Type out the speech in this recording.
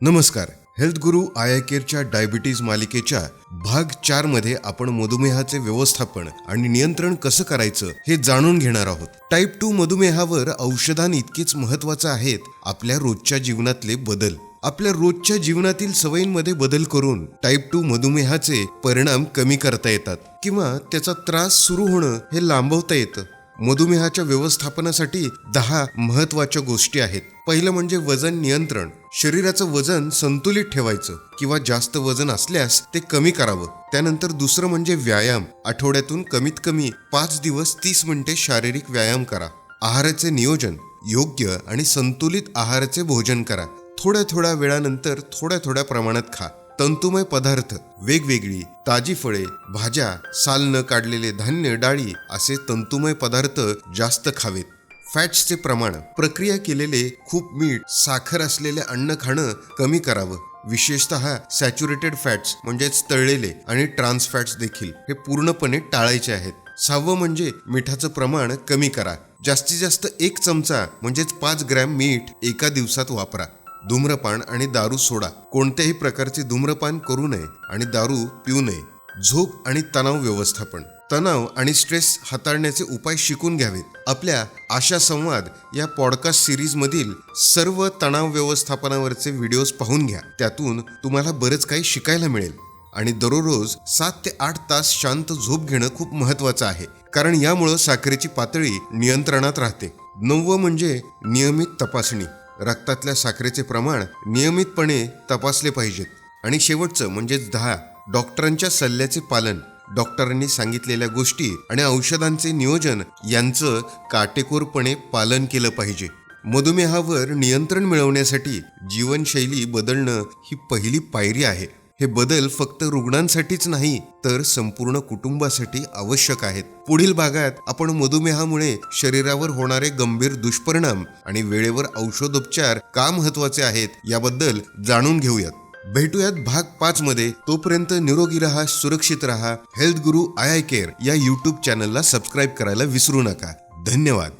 नमस्कार. Health guru I I केअरच्या diabetes मालिकेच्या भाग चारमध्ये आपण मधुमेहाचे व्यवस्थापन आणि नियंत्रण कसं करायचं हे जाणून घेणार आहोत. टाईप टू मधुमेहावर औषधां इतकेच महत्वाचं आहेत आपल्या रोजच्या जीवनातले बदल. आपल्या रोजच्या जीवनातील सवयींमध्ये बदल करून टाईप टू मधुमेहाचे परिणाम कमी करता येतात किंवा त्याचा त्रास सुरू होणं हे लांबवता येतं. मधुमेहाच्या व्यवस्थापनासाठी दहा महत्त्वाच्या गोष्टी आहेत. पहिलं म्हणजे वजन नियंत्रण. शरीराचं वजन संतुलित ठेवायचं किंवा जास्त वजन असल्यास ते कमी करावं. त्यानंतर दुसरं म्हणजे व्यायाम. आठवड्यातून कमीत कमी पाच दिवस तीस मिनिटे शारीरिक व्यायाम करा. आहाराचे नियोजन योग्य आणि संतुलित आहाराचे भोजन करा. थोड्या थोड्या वेळानंतर थोड्या थोड्या प्रमाणात खा. तंतुमय पदार्थ वेगवेगळी ताजी फळे भाज्या साल न काढलेले धान्य डाळी असे तंतुमय पदार्थ जास्त खावेत. फॅट्सचे प्रमाण प्रक्रिया केलेले खूप मीठ साखर असलेले अन्न खाणं कमी करावं. विशेषतः सॅच्युरेटेड फॅट्स म्हणजेच तळलेले आणि ट्रान्स फॅट्स देखील हे पूर्णपणे टाळायचे आहेत. सहावं म्हणजे मिठाचं प्रमाण कमी करा. जास्तीत जास्त एक चमचा म्हणजेच पाच ग्रॅम मीठ एका दिवसात वापरा. धूम्रपान आणि दारू सोडा. कोणत्याही प्रकारचे धूम्रपान करू नये आणि दारू पिऊ नये. झोप आणि तणाव व्यवस्थापन. तणाव आणि स्ट्रेस हाताळण्याचे उपाय शिकून घ्यावेत. आपल्या आशा संवाद या पॉडकास्ट सिरीज मधील सर्व तणाव व्यवस्थापनावरचे व्हिडिओज पाहून घ्या. त्यातून तुम्हाला बरंच काही शिकायला मिळेल. आणि दररोज सात ते आठ तास शांत झोप घेणं खूप महत्वाचं आहे. कारण यामुळं साखरेची पातळी नियंत्रणात राहते. नववं म्हणजे नियमित तपासणी. रक्तातल्या साखरेचे प्रमाण नियमितपणे तपासले पाहिजेत. आणि शेवटचं म्हणजेच दहा डॉक्टरांच्या सल्ल्याचे पालन. डॉक्टरांनी सांगितलेल्या गोष्टी आणि औषधांचे नियोजन यांचं काटेकोरपणे पालन केलं पाहिजे. मधुमेहावर नियंत्रण मिळवण्यासाठी जीवनशैली बदलणं ही पहिली पायरी आहे. हे बदल फक्त रुग्णांसाठीच नाही तर संपूर्ण कुटुंबासाठी आवश्यक आहेत. पुढील भागात आपण मधुमेहामुळे शरीरावर होणारे गंभीर दुष्परिणाम आणि वेळेवर औषधोपचार का महत्त्वाचे आहेत याबद्दल जाणून घेऊयात. भेटूयात भाग पाच मध्ये. तोपर्यंत निरोगी रहा सुरक्षित रहा. Health guru I I care या युट्यूब चॅनलला सबस्क्राईब करायला विसरू नका. धन्यवाद.